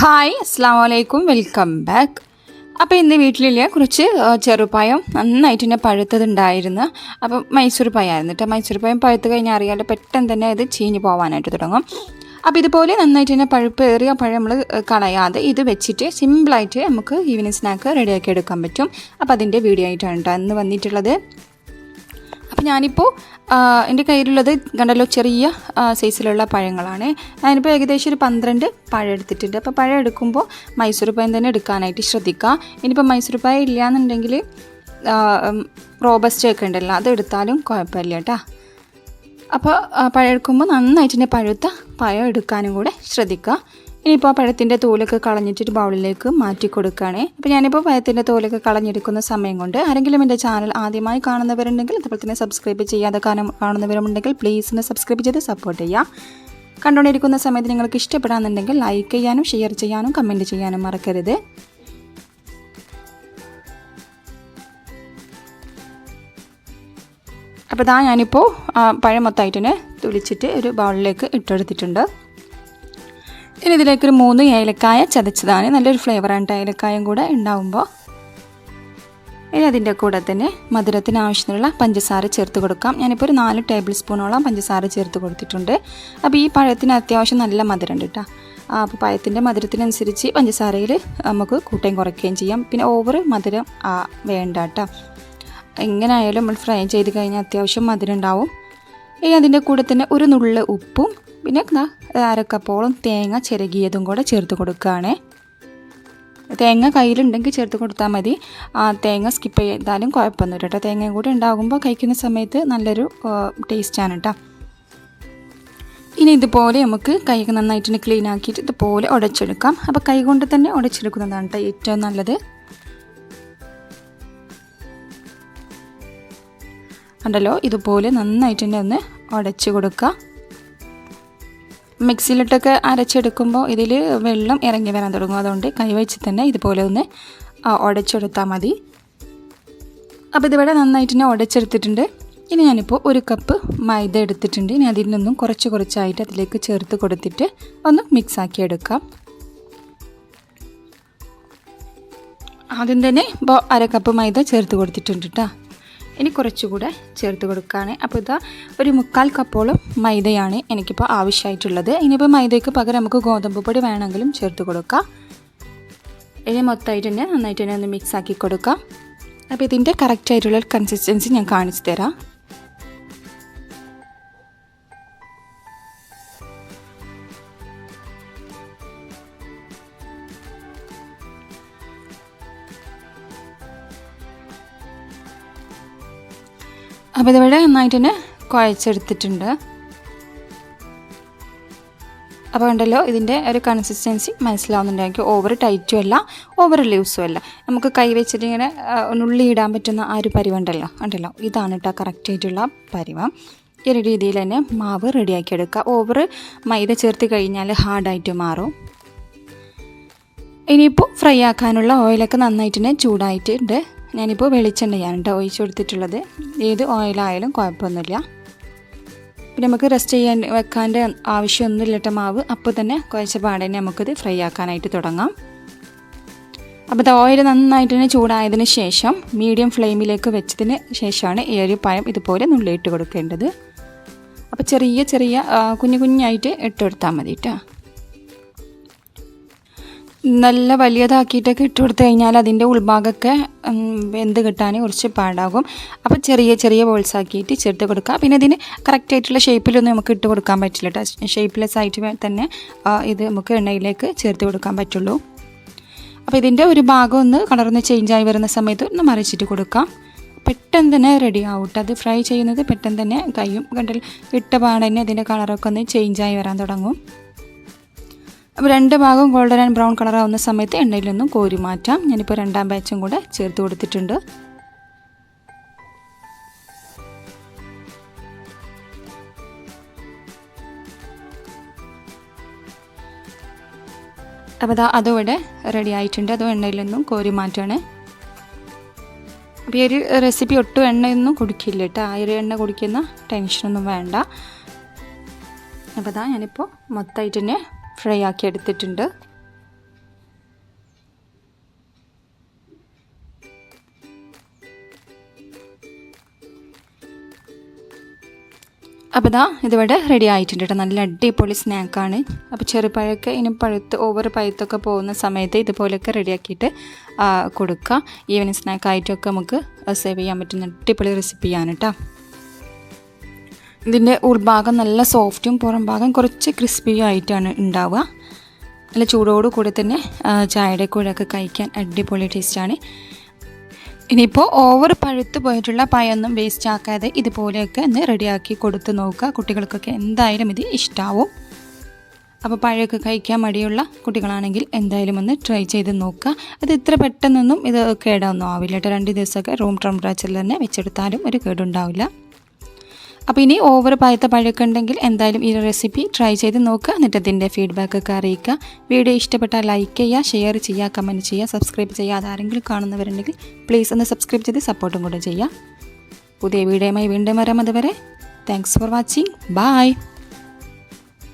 Hi അസ്സാം വലൈക്കും welcome back അപ്പോൾ ഇന്ന് വീട്ടിലില്ല കുറച്ച് ചെറുപായം നന്നായിട്ട് തന്നെ പഴുത്തതുണ്ടായിരുന്നു. അപ്പോൾ മൈസൂർ പഴമായിരുന്നു കേട്ടോ മൈസൂർ പായം പഴുത്ത് കഴിഞ്ഞാൽ അറിയാതെ പെട്ടെന്ന് തന്നെ ഇത് ചീഞ്ഞ് പോകാനായിട്ട് തുടങ്ങും. അപ്പോൾ ഇതുപോലെ നന്നായിട്ട് തന്നെ പഴുപ്പ് ഏറിയ പഴം നമ്മൾ കളയാതെ ഇത് വെച്ചിട്ട് സിമ്പിളായിട്ട് നമുക്ക് ഈവനിങ് സ്നാക്ക് റെഡിയാക്കി എടുക്കാൻ പറ്റും. അപ്പോൾ അതിന്റെ വീഡിയോ ആയിട്ടാണ് കേട്ടോ ഇന്ന് വന്നിട്ടുള്ളത്. ഞാനിപ്പോൾ എന്റെ കയ്യിലുള്ളത് കണ്ടല്ലോ ചെറിയ സൈസിലുള്ള പഴങ്ങളാണ്. ഞാനിപ്പോൾ ഏകദേശം ഒരു പന്ത്രണ്ട് പഴം എടുത്തിട്ടുണ്ട്. അപ്പോൾ പഴം എടുക്കുമ്പോൾ മൈസൂർ പഴം തന്നെ എടുക്കാനായിട്ട് ശ്രദ്ധിക്കുക. ഇനിയിപ്പോൾ മൈസൂർ പഴം ഇല്ലയെന്നുണ്ടെങ്കിൽ റോബസ്റ്റ് ഒക്കെ ഉണ്ടല്ലോ അത് എടുത്താലും കുഴപ്പമില്ല കേട്ടോ. അപ്പോൾ പഴം എടുക്കുമ്പോൾ നന്നായിട്ട് തന്നെ പഴുത്ത പഴം എടുക്കാനും കൂടെ ശ്രദ്ധിക്കുക. ഇനിയിപ്പോൾ പഴത്തിന്റെ തോലൊക്കെ കളഞ്ഞിട്ട് ബൗളിലേക്ക് മാറ്റി കൊടുക്കുകയാണ്. അപ്പോൾ ഞാനിപ്പോൾ പഴത്തിന്റെ തോലൊക്കെ കളഞ്ഞെടുക്കുന്ന സമയം കൊണ്ട് ആരെങ്കിലും എന്റെ ചാനൽ ആദ്യമായി കാണുന്നവരുണ്ടെങ്കിൽ അതുപോലെ തന്നെ സബ്സ്ക്രൈബ് ചെയ്യാതെ കാണും കാണുന്നവരുണ്ടെങ്കിൽ പ്ലീസ് ഒന്ന് സബ്സ്ക്രൈബ് ചെയ്ത് സപ്പോർട്ട് ചെയ്യുക. കണ്ടുകൊണ്ടിരിക്കുന്ന സമയത്ത് നിങ്ങൾക്ക് ഇഷ്ടപ്പെടാമെന്നുണ്ടെങ്കിൽ ലൈക്ക് ചെയ്യാനും ഷെയർ ചെയ്യാനും കമന്റ് ചെയ്യാനും മറക്കരുത്. അപ്പോൾ ഇതാ ഞാനിപ്പോൾ ആ, പഴം മൊത്തമായിട്ടിനെ തന്നെ തുളിച്ചിട്ട് ഒരു ബൗളിലേക്ക് ഇട്ടെടുത്തിട്ടുണ്ട്. ഇനി ഇതിലേക്കൊരു മൂന്ന് ഏലക്കായ ചതച്ചതാണ്. നല്ലൊരു ഫ്ലേവറാണ് ഏലക്കായും കൂടെ ഉണ്ടാവുമ്പോൾ ഇനി അതിന്റെ കൂടെ തന്നെ മധുരത്തിന് ആവശ്യത്തിനുള്ള പഞ്ചസാര ചേർത്ത് കൊടുക്കാം. ഞാനിപ്പോൾ ഒരു നാല് ടേബിൾ സ്പൂണോളം പഞ്ചസാര ചേർത്ത് കൊടുത്തിട്ടുണ്ട്. അപ്പോൾ ഈ പഴത്തിന് അത്യാവശ്യം നല്ല മധുരം ഉണ്ട് കേട്ടോ അപ്പോൾ പഴത്തിന്റെ മധുരത്തിനനുസരിച്ച് പഞ്ചസാരയിൽ നമുക്ക് കൂട്ടുകയും കുറയ്ക്കുകയും ചെയ്യാം. പിന്നെ ഓവർ മധുരം വേണ്ട കേട്ടോ എങ്ങനെയായാലും നമ്മൾ ഫ്രൈ ചെയ്ത് കഴിഞ്ഞാൽ അത്യാവശ്യം മധുരം ഉണ്ടാവും. ഇനി അതിന്റെ കൂടെ തന്നെ ഒരു നുള്ള് ഉപ്പും പിന്നെ അരക്കപ്പോളം തേങ്ങ ചിരകിയതും കൂടെ ചേർത്ത് കൊടുക്കുകയാണ്. തേങ്ങ കയ്യിലുണ്ടെങ്കിൽ ചേർത്ത് കൊടുത്താൽ മതി. ആ തേങ്ങ സ്കിപ്പ് ചെയ്താലും കുഴപ്പമൊന്നുമില്ല കേട്ടോ. തേങ്ങയും കൂടി ഉണ്ടാകുമ്പോൾ കഴിക്കുന്ന സമയത്ത് നല്ലൊരു ടേസ്റ്റാണ് കേട്ടോ. ഇനി ഇതുപോലെ നമുക്ക് കൈ നന്നായിട്ട് ക്ലീൻ ആക്കിയിട്ട് ഇതുപോലെ ഉടച്ചെടുക്കാം. അപ്പോൾ കൈ കൊണ്ട് തന്നെ ഉടച്ചെടുക്കുന്നതാണ് കേട്ടോ ഏറ്റവും നല്ലത്. ഉണ്ടല്ലോ ഇതുപോലെ നന്നായിട്ട് തന്നെ ഒന്ന് ഉടച്ച് കൊടുക്കുക. മിക്സിയിലിട്ടൊക്കെ അരച്ചെടുക്കുമ്പോൾ ഇതിൽ വെള്ളം ഇറങ്ങി വരാൻ തുടങ്ങും. അതുകൊണ്ട് കൈവച്ച് തന്നെ ഇതുപോലെ ഒന്ന് ഉടച്ചെടുത്താൽ മതി. അപ്പോൾ ഇതിവിടെ നന്നായിട്ട് തന്നെ ഉടച്ചെടുത്തിട്ടുണ്ട്. ഇനി ഞാനിപ്പോൾ ഒരു കപ്പ് മൈദ എടുത്തിട്ടുണ്ട്. ഇനി അതിൽ നിന്നും കുറച്ച് കുറച്ചായിട്ട് അതിലേക്ക് ചേർത്ത് കൊടുത്തിട്ട് ഒന്ന് മിക്സാക്കി എടുക്കാം. ആദ്യം തന്നെ ഇപ്പോൾ അര കപ്പ് മൈദ ചേർത്ത് കൊടുത്തിട്ടുണ്ട് കേട്ടോ. ഇനി കുറച്ചുകൂടെ ചേർത്ത് കൊടുക്കുകയാണ്. അപ്പോൾ ഇതാ ഒരു മുക്കാൽ കപ്പോളം മൈദയാണ് എനിക്കിപ്പോൾ ആവശ്യമായിട്ടുള്ളത്. ഇനിയിപ്പോൾ മൈദയ്ക്ക് പകരം നമുക്ക് ഗോതമ്പ് പൊടി വേണമെങ്കിലും ചേർത്ത് കൊടുക്കാം. ഇനി മൊത്തമായിട്ട് തന്നെ നന്നായിട്ട് തന്നെ ഒന്ന് മിക്സ് ആക്കി കൊടുക്കാം. അപ്പോൾ ഇതിന്റെ കറക്റ്റ് ആയിട്ടുള്ള കൺസിസ്റ്റൻസി ഞാൻ കാണിച്ചു തരാം. അപ്പോൾ ഇതിവിടെ നന്നായിട്ട് തന്നെ കുഴച്ചെടുത്തിട്ടുണ്ട്. അപ്പോൾ ഉണ്ടല്ലോ ഇതിന്റെ ഒരു കൺസിസ്റ്റൻസി മനസ്സിലാവുന്നുണ്ടെങ്കിൽ ഓവർ ടൈറ്റും അല്ല ഓവർ ലൂസും അല്ല. നമുക്ക് കൈ വെച്ചിട്ട് ഇങ്ങനെ നുള്ളി ഇടാൻ പറ്റുന്ന ആ ഒരു പരിവുണ്ടല്ലോ ഉണ്ടല്ലോ. ഇതാണ് കേട്ടോ കറക്റ്റ് ആയിട്ടുള്ള പരിവം. ഈ ഒരു രീതിയിൽ തന്നെ മാവ് റെഡിയാക്കി എടുക്കുക. ഓവർ മൈദ ചേർത്ത് കഴിഞ്ഞാൽ ഹാർഡായിട്ട് മാറും. ഇനിയിപ്പോൾ ഫ്രൈ ആക്കാനുള്ള ഓയിലൊക്കെ നന്നായിട്ട് തന്നെ ചൂടായിട്ടുണ്ട്. ഞാനിപ്പോൾ വെളിച്ചെണ്ണയാണ് കേട്ടോ ഒഴിച്ചു കൊടുത്തിട്ടുള്ളത്. ഏത് ഓയിലായാലും കുഴപ്പമൊന്നുമില്ല. പിന്നെ നമുക്ക് റെസ്റ്റ് ചെയ്യാൻ വെക്കാന്റെ ആവശ്യമൊന്നുമില്ല കേട്ടോ മാവ്. അപ്പോൾ തന്നെ കുഴച്ച പാടന്നെ നമുക്കിത് ഫ്രൈ ആക്കാനായിട്ട് തുടങ്ങാം. അപ്പോൾ ഓയിൽ നന്നായിട്ട് തന്നെ ചൂടായതിന് ശേഷം മീഡിയം ഫ്ലെയിമിലേക്ക് വെച്ചതിന് ശേഷമാണ് ഈ പഴം ഇതുപോലെ നുള്ളിയിട്ട് കൊടുക്കേണ്ടത്. അപ്പോൾ ചെറിയ ചെറിയ കുഞ്ഞു കുഞ്ഞായിട്ട് ഇട്ട് മതി കേട്ടോ നല്ല വലിയതാക്കിയിട്ടൊക്കെ ഇട്ട് കൊടുത്തു കഴിഞ്ഞാൽ അതിന്റെ ഉൾഭാഗമൊക്കെ വെന്ത് കിട്ടാൻ കുറച്ച് പാടാകും. അപ്പോൾ ചെറിയ ചെറിയ ബോൾസ് ആക്കിയിട്ട് ചേർത്ത് കൊടുക്കുക. പിന്നെ ഇതിന് കറക്റ്റായിട്ടുള്ള ഷേപ്പിലൊന്നും നമുക്ക് ഇട്ട് കൊടുക്കാൻ പറ്റില്ല കേട്ടോ ഷേപ്പ്ലെസ് ആയിട്ട് തന്നെ ഇത് നമുക്ക് എണ്ണയിലേക്ക് ചേർത്ത് കൊടുക്കാൻ പറ്റുള്ളൂ. അപ്പോൾ ഇതിന്റെ ഒരു ഭാഗം ഒന്ന് കളറൊന്ന് ചേഞ്ച് ആയി വരുന്ന സമയത്ത് ഒന്ന് മറിച്ചിട്ട് കൊടുക്കാം. പെട്ടെന്ന് തന്നെ റെഡി ആവും അത് ഫ്രൈ ചെയ്യുന്നത് പെട്ടെന്ന് തന്നെ കയ്യും കണ്ടിൽ ഇട്ട പാടന്നെ അതിന്റെ കളറൊക്കെ ഒന്ന് ചേഞ്ച് ആയി വരാൻ തുടങ്ങും. അപ്പോൾ രണ്ട് ഭാഗം ഗോൾഡൻ ആൻഡ് ബ്രൗൺ കളർ ആവുന്ന സമയത്ത് എണ്ണയിൽ നിന്നും കോരി മാറ്റാം. ഞാനിപ്പോൾ രണ്ടാം ബാച്ചും കൂടെ ചേർത്ത് കൊടുത്തിട്ടുണ്ട്. അപ്പോൾ അതാ അതും ഇവിടെ റെഡി ആയിട്ടുണ്ട്. അതും എണ്ണയിൽ നിന്നും കോരി മാറ്റുകയാണ് അപ്പോൾ ഈ ഒരു റെസിപ്പി ഒട്ടും എണ്ണയൊന്നും കുടിക്കില്ല കേട്ടോ. ആ ഒരു എണ്ണ കുടിക്കുന്ന ടെൻഷനൊന്നും വേണ്ട. അപ്പോൾ അതാ ഞാനിപ്പോൾ മൊത്തമായിട്ട് തന്നെ ഫ്രൈ ആക്കി എടുത്തിട്ടുണ്ട് അപ്പോൾ ഇതാ ഇതിവിടെ റെഡി ആയിട്ടുണ്ട് കേട്ടോ നല്ല അടിപൊളി സ്നാക്കാണ് അപ്പോൾ ചെറുപഴമൊക്കെ ഇനി പഴുത്ത് ഓവർ പഴുത്തൊക്കെ പോകുന്ന സമയത്ത് ഇതുപോലെയൊക്കെ റെഡിയാക്കിയിട്ട് കൊടുക്കുക ഈവനിങ് സ്നാക്കായിട്ടൊക്കെ നമുക്ക് സേവ് ചെയ്യാൻ പറ്റുന്ന അടിപൊളി റെസിപ്പിയാണ് കേട്ടോ ഇതിന്റെ ഉൾഭാഗം നല്ല സോഫ്റ്റും പുറം ഭാഗം കുറച്ച് ക്രിസ്പിയും ആയിട്ടാണ് ഉണ്ടാവുക. നല്ല ചൂടോട് കൂടി തന്നെ ചായയുടെ കൂടെ ഒക്കെ കഴിക്കാൻ അടിപൊളി ടേസ്റ്റാണ് ഇനിയിപ്പോൾ ഓവർ പഴുത്ത് പോയിട്ടുള്ള പയൊന്നും വേസ്റ്റ് ആക്കാതെ ഇതുപോലെയൊക്കെ ഒന്ന് റെഡിയാക്കി കൊടുത്ത് നോക്കുക. കുട്ടികൾക്കൊക്കെ എന്തായാലും ഇത് ഇഷ്ടാവും. അപ്പോൾ പഴമൊക്കെ കഴിക്കാൻ മടിയുള്ള കുട്ടികളാണെങ്കിൽ എന്തായാലും ഒന്ന് ട്രൈ ചെയ്ത് നോക്കുക. അത് ഇത്ര പെട്ടെന്നൊന്നും ഇത് കേടാവൊന്നും ആവില്ല കേട്ടോ. രണ്ട് ദിവസമൊക്കെ റൂം ടെമ്പറേച്ചറിൽ തന്നെ വെച്ചെടുത്താലും ഒരു കേടുണ്ടാവില്ല. അപ്പോൾ ഇനി ഓവർ പായത്ത ഉണ്ടെങ്കിൽ എന്തായാലും ഈ റെസിപ്പി ട്രൈ ചെയ്ത് നോക്കുക. എന്നിട്ട് അതിന്റെ ഫീഡ്ബാക്കൊക്കെ അറിയിക്കുക. വീഡിയോ ഇഷ്ടപ്പെട്ടാൽ ലൈക്ക് ചെയ്യുക ഷെയർ ചെയ്യുക കമന്റ് ചെയ്യുക സബ്സ്ക്രൈബ് ചെയ്യുക. അതാരെങ്കിലും കാണുന്നവരുണ്ടെങ്കിൽ പ്ലീസ് ഒന്ന് സബ്സ്ക്രൈബ് ചെയ്ത് സപ്പോർട്ടും കൂടെ ചെയ്യുക. പുതിയ വീഡിയോയുമായി വീണ്ടും വരാം അതുവരെ. Thanks for watching bye